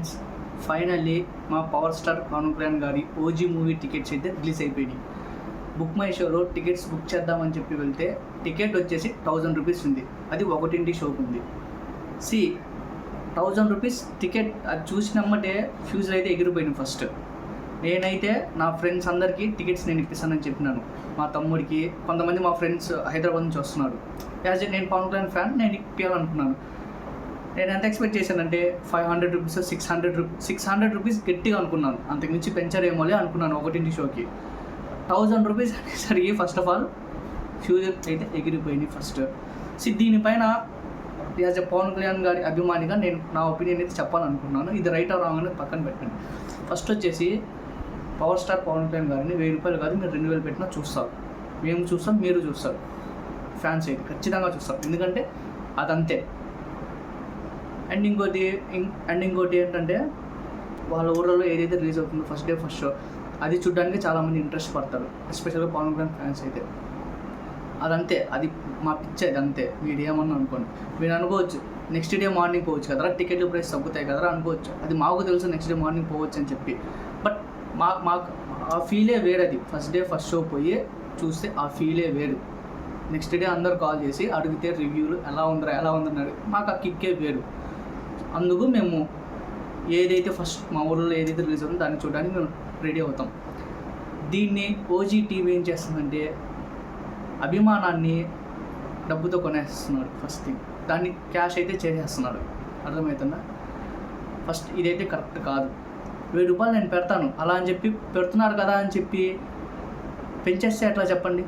Friends finally మా power star Pawan Kalyan గారి OG movie tickets అయితే రిలీజ్ అయిపోయినాయి. బుక్ మై షోలో టికెట్స్ బుక్ చేద్దామని చెప్పి వెళ్తే టికెట్ వచ్చేసి థౌజండ్ రూపీస్ ఉంది. అది ఒకటింటి షోకి ఉంది. సి థౌజండ్ రూపీస్ టికెట్ అది చూసినమ్మటే ఫ్యూజర్ అయితే ఎగిరిపోయింది ఫస్ట్ నేనైతే నా ఫ్రెండ్స్ అందరికీ టికెట్స్ నేను ఇప్పిస్తానని చెప్పినాను. మా తమ్ముడికి కొంతమంది మా ఫ్రెండ్స్ హైదరాబాద్ నుంచి వస్తున్నారు. యాజ్ నేను పవన్ కళ్యాణ్ ఫ్యాన్ నేను ఇప్పించాలనుకున్నాను నేను ఎంత ఎక్స్పెక్ట్ చేశానంటే five hundred rupees six hundred rupees six hundred rupees గట్టిగా అనుకున్నాను. అంతకుమించి పెంచారేమోలే అనుకున్నాను ఒకటింటి షోకి. థౌజండ్ రూపీస్ అనేసరికి ఫస్ట్ ఆఫ్ ఆల్ ఫ్యూజర్ అయితే ఎగిరిపోయింది ఫస్ట్ సి దీనిపైన యాజ్ ఎ పవన్ కళ్యాణ్ గారి అభిమానిగా నేను నా ఒపీనియన్ అయితే చెప్పాలనుకున్నాను ఇది రైట్ ఆర్ రాంగ్ అనేది పక్కన పెట్టండి. ఫస్ట్ వచ్చేసి పవర్ స్టార్ పవన్ కళ్యాణ్ గారిని వెయ్యి రూపాయలు కాదు మీరు రెండు వేలు పెట్టినా చూస్తారు. మేము చూస్తాం మీరు చూస్తారు. ఫ్యాన్స్ అయితే ఖచ్చితంగా చూస్తాం ఎందుకంటే అదంతే. అండ్ ఇంకోటి అండ్ ఇంకోటి ఏంటంటే వాళ్ళ ఊళ్ళలో ఏదైతే రిలీజ్ అవుతుందో ఫస్ట్ డే ఫస్ట్ షో అది చూడడానికి చాలామంది ఇంట్రెస్ట్ పడతారు. ఎస్పెషల్గా పవన్ కళ్యాణ్ ఫ్యాన్స్ అయితే. అదంతే. అది మా పిచ్చి అది అంతే. మీరు ఏమన్నా అనుకోండి. మీరు అనుకోవచ్చు. నెక్స్ట్ డే మార్నింగ్ పోవచ్చు కదరా? టికెట్ ప్రైస్ తగ్గుతాయి కదరా? అనుకోవచ్చు. అది మాకు తెలుసు నెక్స్ట్ డే మార్నింగ్ పోవచ్చు అని చెప్పి. బట్ మా మాకు ఆ ఫీలే వేరది ఫస్ట్ డే ఫస్ట్ షో పోయి చూస్తే ఆ ఫీలే వేరు. నెక్స్ట్ డే అందరు కాల్ చేసి అడిగితే రివ్యూలు ఎలా ఉందిరా ఎలా ఉందని మాకు ఆ కిక్కే వేరు. అందుకు మేము ఏదైతే ఫస్ట్ మా ఊళ్ళో ఏదైతే రిలీజ్ అవుతుందో దాన్ని చూడడానికి మేము రెడీ అవుతాం. దీన్ని ఓజీ టీవీ ఏం చేస్తుందంటే అభిమానాన్ని డబ్బుతో కొనేస్తున్నాడు ఫస్ట్ థింగ్ దాన్ని క్యాష్ అయితే చేసేస్తున్నాడు. అర్థమవుతుందా? ఫస్ట్ ఇదైతే కరెక్ట్ కాదు. వెయ్యి రూపాయలు నేను పెడతాను. అలా అని చెప్పి పెడుతున్నారు కదా అని చెప్పి పెంచేస్తే ఎట్లా చెప్పండి?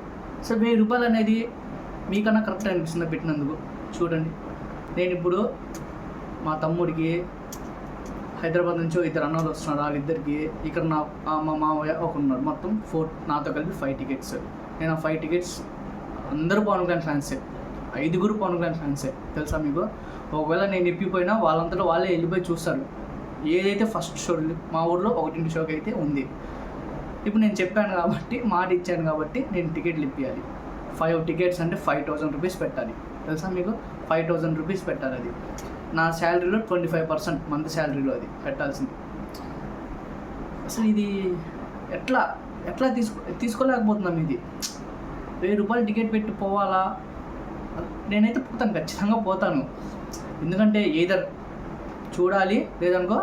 సో వెయ్యి రూపాయలు అనేది మీకన్నా కరెక్ట్ అనిపిస్తుంది పెట్టినందుకు. చూడండి. నేను ఇప్పుడు మా తమ్ముడికి హైదరాబాద్ నుంచి ఇద్దరు అన్నలు వస్తున్నారు. వాళ్ళిద్దరికి ఇక్కడ నా మా మామయ్య ఒక ఉన్నారు మొత్తం. ఫోర్ నాతో కలిపి ఫైవ్ టికెట్స్ నేను ఆ ఫైవ్ టికెట్స్ అందరూ పవన్ కళ్యాణ్ ఫ్యాన్సే ఐదుగురు పవన్ కళ్యాణ్ ఫ్యాన్సే తెలుసా మీకు? ఒకవేళ నేను ఇప్పిపోయినా వాళ్ళంతటా వాళ్ళే వెళ్ళిపోయి చూస్తారు. ఏదైతే ఫస్ట్ షో మా ఊర్లో ఒకటింటి షోకి అయితే ఉంది. ఇప్పుడు నేను చెప్పాను కాబట్టి మాట ఇచ్చాను కాబట్టి నేను టికెట్లు ఇప్పించాలి ఫైవ్ టికెట్స్ అంటే ఫైవ్ థౌజండ్ రూపీస్ పెట్టాలి. తెలుసా మీకు? ఫైవ్ థౌజండ్ రూపీస్ పెట్టాలి అది. నా శాలరీలో ట్వంటీ ఫైవ్ పర్సెంట్ మంత్ శాలరీలో అది పెట్టాల్సింది. అసలు ఇది ఎట్లా ఎట్లా తీసుకో తీసుకోలేకపోతున్నాం ఇది. వెయ్యి రూపాయలు టికెట్ పెట్టి పోవాలా? నేనైతే పోతాను ఖచ్చితంగా పోతాను. ఎందుకంటే ఏదర్ చూడాలి లేదనుకో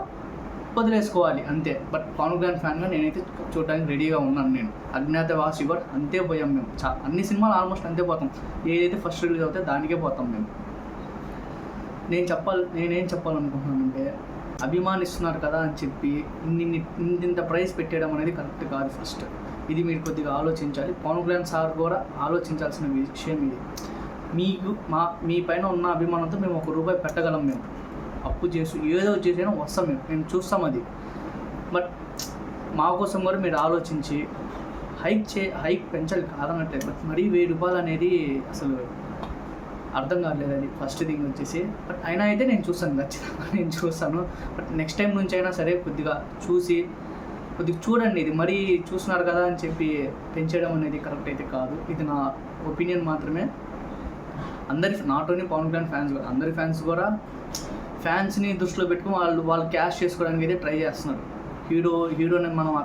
వదిలేసుకోవాలి అంతే. బట్ పవన్ కళ్యాణ్ ఫ్యాన్గా నేనైతే చూడడానికి రెడీగా ఉన్నాను నేను. అజ్ఞాతవాసి కూడా అంతే పోయాం మేము. చా అన్ని సినిమాలు ఆల్మోస్ట్ అంతే పోతాం. ఏదైతే ఫస్ట్ రిలీజ్ అవుతాయో దానికే పోతాం మేము. నేను చెప్పాలి నేనేం చెప్పాలనుకుంటున్నానంటే అభిమానిస్తున్నారు కదా అని చెప్పి ఇన్ని ఇంత ప్రైస్ పెట్టేయడం అనేది కరెక్ట్ కాదు ఫస్ట్ ఇది మీరు కొద్దిగా ఆలోచించాలి. పవన్ కళ్యాణ్ సార్ కూడా ఆలోచించాల్సిన విషయం ఇది. మీకు మా మీ పైన ఉన్న అభిమానంతో మేము ఒక రూపాయి పెట్టగలం మేము. అప్పు చేసి ఏదో చేసినా వస్తాం మేము. మేము చూస్తాం అది. బట్ మా కోసం కూడా మీరు ఆలోచించి హైక్ చే హైక్ పెంచాలి కాదనట్లేదు బట్ మరీ వెయ్యి రూపాయలు అనేది అసలు అర్థం కాలేదు అది ఫస్ట్ థింగ్ వచ్చేసి బట్ అయినా అయితే నేను చూస్తాను ఖచ్చితంగా నేను చూస్తాను. బట్ నెక్స్ట్ టైం నుంచి అయినా సరే కొద్దిగా చూసి కొద్దిగా చూడండి ఇది మరీ చూస్తున్నారు కదా అని చెప్పి పెంచడం అనేది కరెక్ట్ అయితే కాదు. ఇది నా ఒపీనియన్ మాత్రమే. అందరి not only Pawan Kalyan fans కూడా అందరి ఫ్యాన్స్ కూడా ఫ్యాన్స్ని దృష్టిలో పెట్టుకుని వాళ్ళు వాళ్ళు క్యాష్ చేసుకోవడానికి అయితే ట్రై చేస్తున్నారు. హీరో హీరోని మనం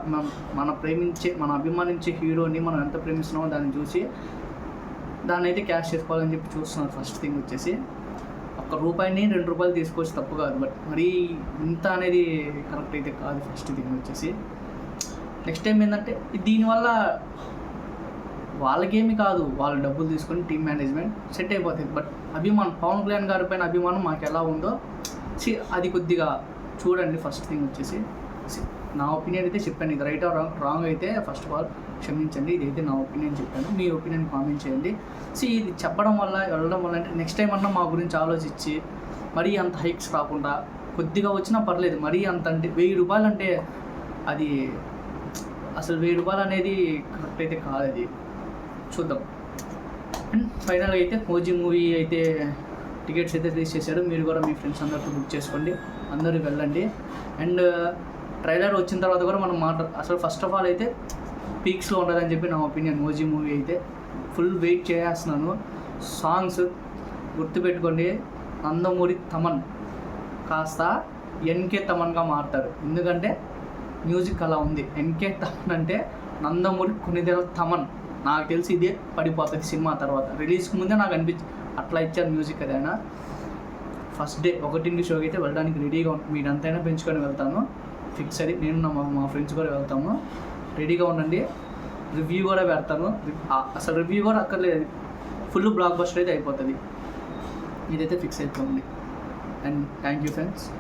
మన ప్రేమించే మన అభిమానించే హీరోని మనం ఎంత ప్రేమిస్తున్నామో దాన్ని చూసి దాన్ని అయితే క్యాష్ చేసుకోవాలని చెప్పి చూస్తున్నారు ఫస్ట్ థింగ్ వచ్చేసి. ఒక్క రూపాయిని రెండు రూపాయలు తీసుకోవచ్చు తప్పు కాదు. బట్ మరీ ఇంత అనేది కరెక్ట్ అయితే కాదు ఫస్ట్ థింగ్ వచ్చేసి. నెక్స్ట్ టైం ఏంటంటే దీనివల్ల వాళ్ళకేమి కాదు. వాళ్ళు డబ్బులు తీసుకొని టీం మేనేజ్మెంట్ సెట్ అయిపోతుంది. బట్ అభిమానం పవన్ కళ్యాణ్ గారి పైన అభిమానం మాకు ఎలా ఉందో అది కొద్దిగా చూడండి ఫస్ట్ థింగ్ వచ్చేసి. నా ఒపీనియన్ అయితే చెప్పాను. ఇది రైట్ ఆర్ రాంగ్ రాంగ్ అయితే ఫస్ట్ ఆఫ్ ఆల్ క్షమించండి. ఇదైతే నా ఒపీనియన్ చెప్పాను. మీ ఒపీనియన్ కామెంట్ చేయండి. సో ఇది చెప్పడం వల్ల వెళ్ళడం వల్ల అంటే నెక్స్ట్ టైం అన్నా మా గురించి ఆలోచించి మరీ అంత హైక్స్ రాకుండా కొద్దిగా వచ్చినా పర్లేదు. మరీ అంత అంటే వెయ్యి రూపాయలు అంటే అది అసలు వెయ్యి రూపాయలు అనేది కరెక్ట్ అయితే కాదు అది. చూద్దాం. అండ్ ఫైనల్గా అయితే కోజీ మూవీ అయితే టికెట్స్ అయితే రిలీజ్ చేశారు. మీరు కూడా మీ ఫ్రెండ్స్ అందరితో బుక్ చేసుకోండి. అందరూ వెళ్ళండి. అండ్ ట్రైలర్ వచ్చిన తర్వాత కూడా మనం మాట అసలు ఫస్ట్ ఆఫ్ ఆల్ అయితే పీక్స్లో ఉండదని చెప్పి నా ఒపీనియన్ మోజీ మూవీ అయితే ఫుల్ వెయిట్ చేస్తున్నాను సాంగ్స్ గుర్తుపెట్టుకోండి నందమూరి తమన్ కాస్త ఎన్కే తమన్గా మారుతారు ఎందుకంటే మ్యూజిక్ అలా ఉంది. ఎన్కే తమన్ అంటే నందమూరి కొనిదెల తమన్. నాకు తెలిసి ఇదే పడిపోతుంది సినిమా తర్వాత. రిలీజ్కి ముందే నాకు అనిపించి అట్లా ఇచ్చారు మ్యూజిక్ అదైనా ఫస్ట్ డే ఒకటింటి షోకి అయితే వెళ్ళడానికి రెడీగా ఉం- మీరు ఎంతైనా పెంచుకొని వెళ్తాను. ఫిక్స్ అది నేను నా మా- మా ఫ్రెండ్స్ కూడా వెళ్తాము. రెడీగా ఉండండి. రివ్యూ కూడా పెడతాను. అసలు రివ్యూ కూడా అక్కర్లేదు. ఫుల్ బ్లాక్ బస్టర్ అయితే అయిపోతుంది. ఇదైతే ఫిక్స్ అయిపోయింది అండ్ థ్యాంక్ యూ ఫ్రెండ్స్